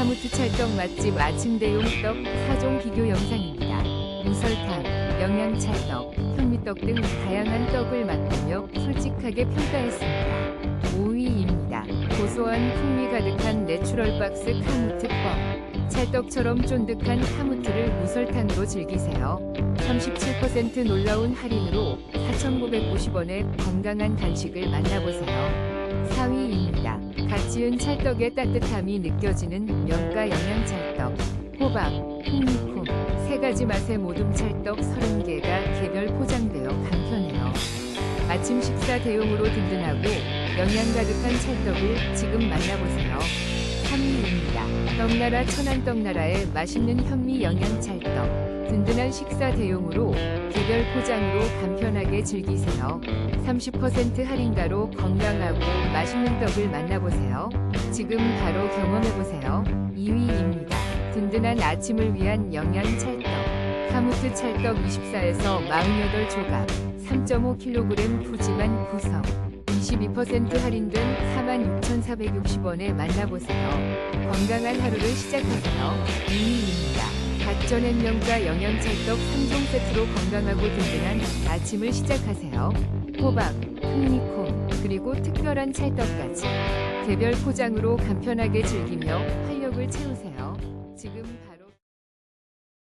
카무트 찰떡 맛집 아침 대용 떡 4종 비교 영상입니다. 무설탕, 영양 찰떡, 현미떡 등 다양한 떡을 맛보며 솔직하게 평가했습니다. 5위입니다. 고소한 풍미 가득한 내추럴 박스 카무트 뻥. 찰떡처럼 쫀득한 카무트를 무설탕으로 즐기세요. 37% 놀라운 할인으로 4,950원의 건강한 간식을 만나보세요. 4위입니다. 갓 지은 찰떡의 따뜻함이 느껴지는 명가 영양찰떡. 호박, 흑미콩, 세 가지 맛의 모둠 찰떡 30개가 개별 포장되어 간편해요. 아침 식사 대용으로 든든하고 영양 가득한 찰떡을 지금 만나보세요. 3위입니다. 떡나라 천안떡나라의 맛있는 현미 영양 찰떡. 든든한 식사 대용으로 개별 포장으로 간편하게 즐기세요. 30% 할인가로 건강하고 맛있는 떡을 만나보세요. 지금 바로 경험해보세요. 2위입니다. 든든한 아침을 위한 영양 찰떡. 카무트 찰떡 24에서 48조각, 3.5kg 푸짐한 구성. 22% 할인된 46,460원에 만나보세요. 건강한 하루를 시작하세요. 2위입니다. 갓전엔 명가 영양찰떡 3종 세트로 건강하고 든든한 아침을 시작하세요. 호박, 흑미콩, 그리고 특별한 찰떡까지. 개별 포장으로 간편하게 즐기며 활력을 채우세요. 지금